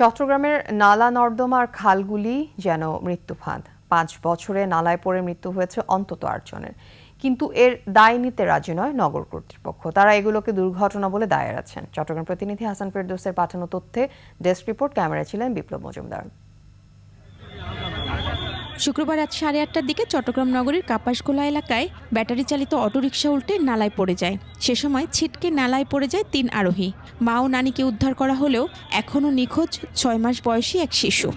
চট্টগ্রামের নালা নর্দমার খালগুলি যেন মৃত্যু ফাঁদ পাঁচ বছরে নালায় পড়ে মৃত্যু হয়েছে অন্তত আটজনের। কিন্তু এর দায় নিতে রাজি নয় নগর কর্তৃপক্ষ। তারা এগুলোকে দুর্ঘটনা বলে দায়ের আছেন। চট্টগ্রাম প্রতিনিধি হাসান ফেরদোসের পাঠানো তথ্যে ডেস্ক রিপোর্ট, ক্যামেরায় ছিলেন বিপ্লব মজুমদার। শুক্রবার রাত সাড়ে আটটার দিকে চট্টগ্রাম নগরীর কাপাসগোলা এলাকায় ব্যাটারি চালিত অটোরিকশা উল্টে নালায় পড়ে যায়। সে সময় ছিটকে নালায় পড়ে যায় তিন আরোহী। মা ও নানিকে উদ্ধার করা হলেও এখনও নিখোঁজ ছয় মাস বয়সী এক শিশু।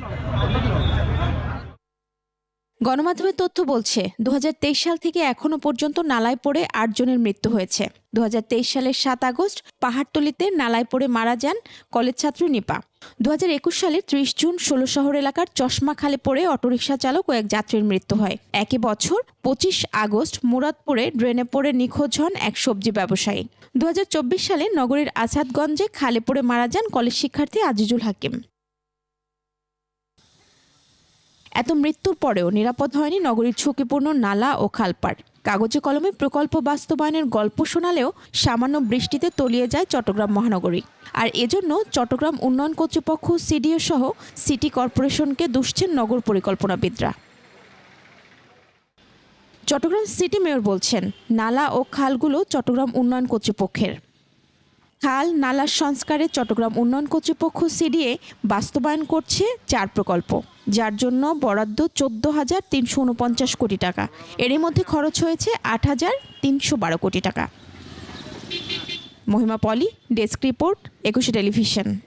গণমাধ্যমের তথ্য বলছে দু হাজার তেইশ সাল থেকে এখনও পর্যন্ত নালায় পড়ে আটজনের মৃত্যু হয়েছে। দু হাজার তেইশ সালের সাত আগস্ট পাহাড়তলিতে নালায় পড়ে মারা যান কলেজ ছাত্রী নিপা। দু সালের ত্রিশ জুন ষোলো শহর এলাকার চশমা খালে পড়ে অটোরিকশা চালক ও এক যাত্রীর মৃত্যু হয়। একই বছর পঁচিশ আগস্ট মুরাদপুরে ড্রেনে পড়ে নিখোঁজ হন এক সবজি ব্যবসায়ী। দু হাজার চব্বিশ সালে নগরীর আসাদগঞ্জে খালে পড়ে মারা যান কলেজ শিক্ষার্থী আজিজুল হাকিম। এত মৃত্যুর পরেও নিরাপদ হয়নি নগরীর ঝুঁকিপূর্ণ নালা ও খালপাড়। কাগজে কলমে প্রকল্প বাস্তবায়নের গল্প শোনালেও সামান্য বৃষ্টিতে তলিয়ে যায় চট্টগ্রাম মহানগরী। আর এজন্য চট্টগ্রাম উন্নয়ন কর্তৃপক্ষ সিডিও সহ সিটি কর্পোরেশনকে দুষছেন নগর পরিকল্পনাবিদরা। চট্টগ্রাম সিটি মেয়র বলছেন, নালা ও খালগুলো চট্টগ্রাম উন্নয়ন কর্তৃপক্ষের। খাল, নালার সংস্কারে চট্টগ্রাম উন্নয়ন কর্তৃপক্ষ, সিডিএ বাস্তবায়ন করছে চার প্রকল্প। যার জন্য বরাদ্দ চোদ্দ হাজার তিনশো উনপঞ্চাশ কোটি টাকা। এরই মধ্যে খরচ হয়েছে আট হাজার তিনশো বারো কোটি টাকা। Mohima Poli, desk report, Ekushey television.